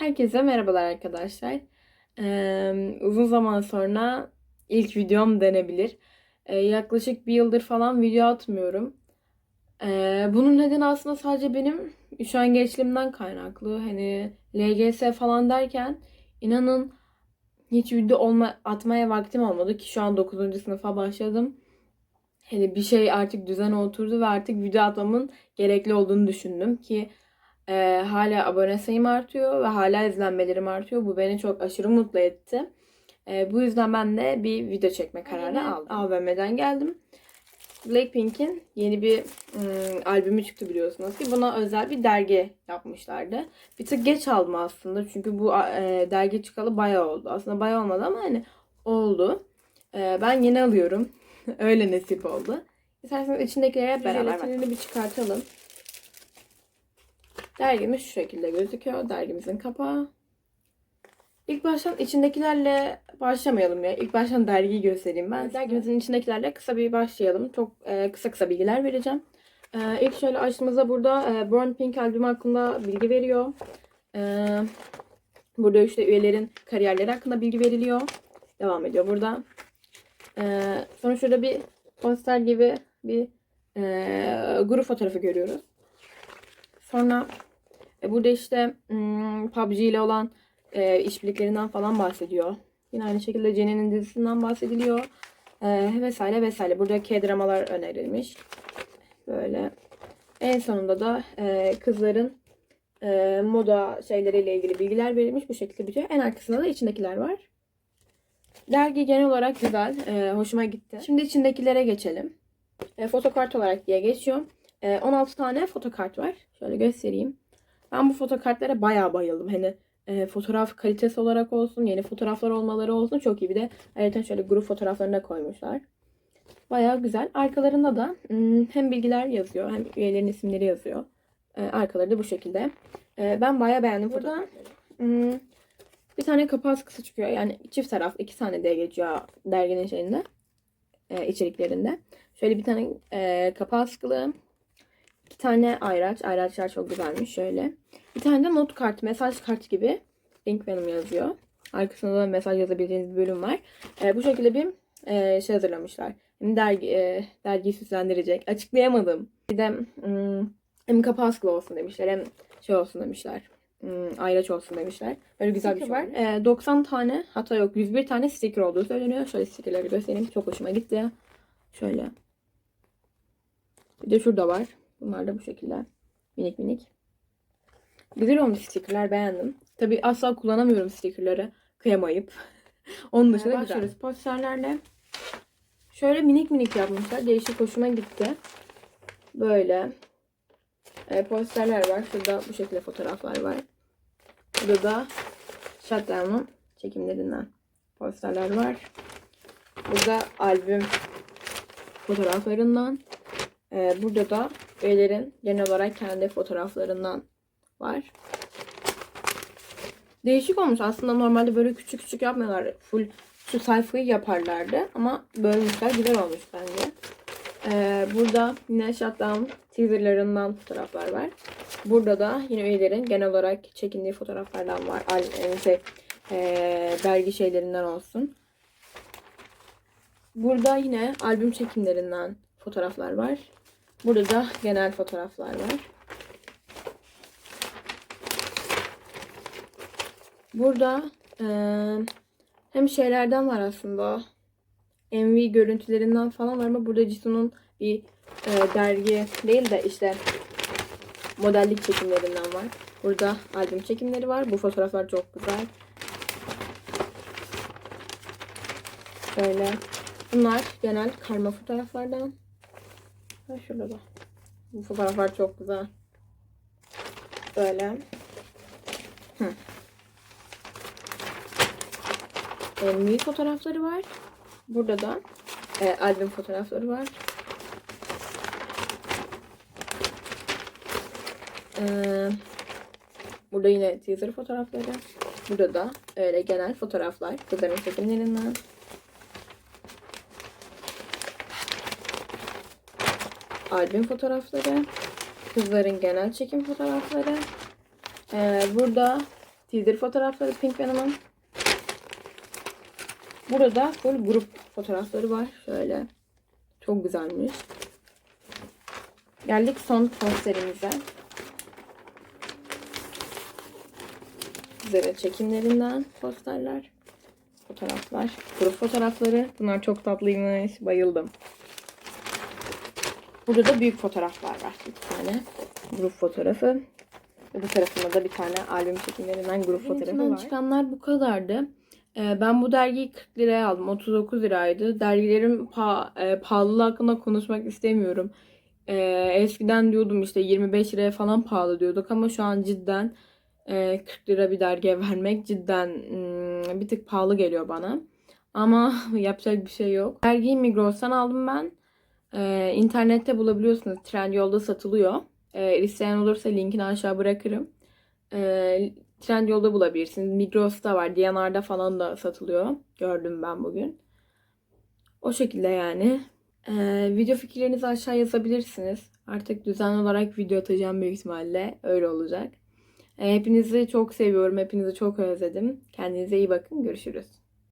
Herkese merhabalar arkadaşlar. Ee, uzun zaman sonra ilk videom denebilir. Ee, yaklaşık bir yıldır falan video atmıyorum. Ee, bunun nedeni aslında sadece benim üşengeçliğimden kaynaklı. Hani LGS falan derken inanın hiç video olma, atmaya vaktim olmadı ki şu an 9. sınıfa başladım. Hani bir şey artık düzene oturdu ve artık video atmamın gerekli olduğunu düşündüm ki ee, hala abone sayım artıyor ve hala izlenmelerim artıyor. Bu beni çok aşırı mutlu etti. Ee, bu yüzden ben de bir video çekme kararı aldım. AVM'den geldim. Blackpink'in yeni bir ım, albümü çıktı biliyorsunuz ki buna özel bir dergi yapmışlardı. Bir tık geç aldım aslında çünkü bu e, dergi çıkalı bayağı oldu. Aslında bayağı olmadı ama hani oldu. Ee, ben yeni alıyorum. Öyle nasip oldu. İsterseniz içindekileri hep beraber bir çıkartalım. Dergimiz şu şekilde gözüküyor. Dergimizin kapağı. İlk baştan içindekilerle başlamayalım ya. İlk baştan dergiyi göstereyim ben. Dergimizin içindekilerle kısa bir başlayalım. Çok e, kısa kısa bilgiler vereceğim. E, ilk şöyle açtığımızda burada e, Born Pink albümü hakkında bilgi veriyor. E, burada işte üyelerin kariyerleri hakkında bilgi veriliyor. Devam ediyor burada. E, sonra şurada bir poster gibi bir e, grup fotoğrafı görüyoruz. Sonra e, burada işte hmm, PUBG ile olan e, işbirliklerinden falan bahsediyor. Yine aynı şekilde Jenny'nin dizisinden bahsediliyor. E, vesaire vesaire. Burada K-dramalar önerilmiş. Böyle. En sonunda da kızların moda şeyleriyle ilgili bilgiler verilmiş. Bu şekilde bitiyor. En arkasında da içindekiler var. Dergi genel olarak güzel. Hoşuma gitti. Şimdi içindekilere geçelim. E, fotokart olarak diye geçiyor. E, 16 tane fotokart var. Şöyle göstereyim. Ben bu fotokartlara bayağı bayıldım. Hani e, fotoğraf kalitesi olarak olsun, yeni fotoğraflar olmaları olsun çok iyi. Bir de ayrıca şöyle grup fotoğraflarını da koymuşlar. Bayağı güzel. Arkalarında da hmm, hem bilgiler yazıyor hem üyelerin isimleri yazıyor. E, arkaları da bu şekilde. E, ben bayağı beğendim. Burada hmm, bir tane kapağı askısı çıkıyor. Yani çift taraf iki tane diye geçiyor derginin şeyinde. E, içeriklerinde. Şöyle bir tane e, kapağı askılı. İki tane ayraç. Ayraçlar çok güzelmiş. Şöyle. Bir tane de not kart, mesaj kart gibi Link Venom yazıyor. Arkasında da mesaj yazabileceğiniz bir bölüm var. E, bu şekilde bir e, şey hazırlamışlar. Hem dergi, e, dergiyi süslendirecek. Açıklayamadım. Bir de hmm, hem kapağı askılı olsun demişler hem şey olsun demişler. Hmm, ayraç olsun demişler. Böyle güzel bir şey var. E, 90 tane hatta yok 101 tane sticker olduğu söyleniyor. Şöyle stickerleri göstereyim. Çok hoşuma gitti. Şöyle. Bir de şurada var. Bunlar da bu şekilde. Minik minik. Güzel olmuş stickerler beğendim. Tabi asla kullanamıyorum stickerları. Kıyamayıp. Onun dışında Ee, güzel. Posterlerle şöyle minik minik yapmışlar. Değişik hoşuma gitti. Böyle e, posterler var. Şurada bu şekilde fotoğraflar var. Burada da Shutdown'un çekimlerinden posterler var. Burada albüm fotoğraflarından. e, burada da üyelerin genel olarak kendi fotoğraflarından var. Değişik olmuş. Aslında normalde böyle küçük küçük yapmıyorlar. Full şu sayfayı yaparlardı. Ama bölmüşler. Güzel olmuş bence. Ee, burada yine Shutdown teaserlarından fotoğraflar var. Burada da yine üyelerin genel olarak çekindiği fotoğraflardan var. Al, e, şey, e, dergi şeylerinden olsun. Burada yine albüm çekimlerinden fotoğraflar var. Burada da genel fotoğraflar var. Burada eee, hem şeylerden var aslında. MV görüntülerinden falan var ama burada Jisoo'nun bir eee, dergi değil de işte modellik çekimlerinden var. Burada albüm çekimleri var. Bu fotoğraflar çok güzel. Şöyle. Bunlar genel karma fotoğraflardan. Şurada da. Bu fotoğraflar çok güzel. Böyle. Hı. MV fotoğrafları var. Burada da e, albüm fotoğrafları var. Ee, burada yine teaser fotoğrafları. Burada da öyle genel fotoğraflar. Kızların çekimlerinden. Albüm fotoğrafları. Kızların genel çekim fotoğrafları. Ee, burada teaser fotoğrafları Pink Venom'ın. Burada full grup fotoğrafları var. Şöyle. Çok güzelmiş. Geldik son posterimize. Zara çekimlerinden posterler. Fotoğraflar. Grup fotoğrafları. Bunlar çok tatlıymış. Bayıldım. Burada da büyük fotoğraflar var. Bir tane grup fotoğrafı. Bu tarafında da bir tane albüm çekimlerinden grup fotoğrafı var. çıkanlar bu kadardı. Ee, ben bu dergiyi 40 liraya aldım. 39 liraydı. Dergilerin pa e, pahalılığı hakkında konuşmak istemiyorum. Ee, eskiden diyordum işte 25 liraya falan pahalı diyorduk ama şu an cidden e, 40 lira bir dergiye vermek cidden hmm, bir tık pahalı geliyor bana. Ama yapacak bir şey yok. Dergiyi Migros'tan aldım ben. Ee, internette bulabiliyorsunuz. Trendyol'da satılıyor. Ee, isteyen olursa linkini aşağı bırakırım. Ee, Trendyol'da bulabilirsiniz. Migros'ta var. Diyanar'da falan da satılıyor. Gördüm ben bugün. O şekilde yani. Ee, video fikirlerinizi aşağı yazabilirsiniz. Artık düzenli olarak video atacağım büyük ihtimalle. Öyle olacak. Ee, hepinizi çok seviyorum. Hepinizi çok özledim. Kendinize iyi bakın. Görüşürüz.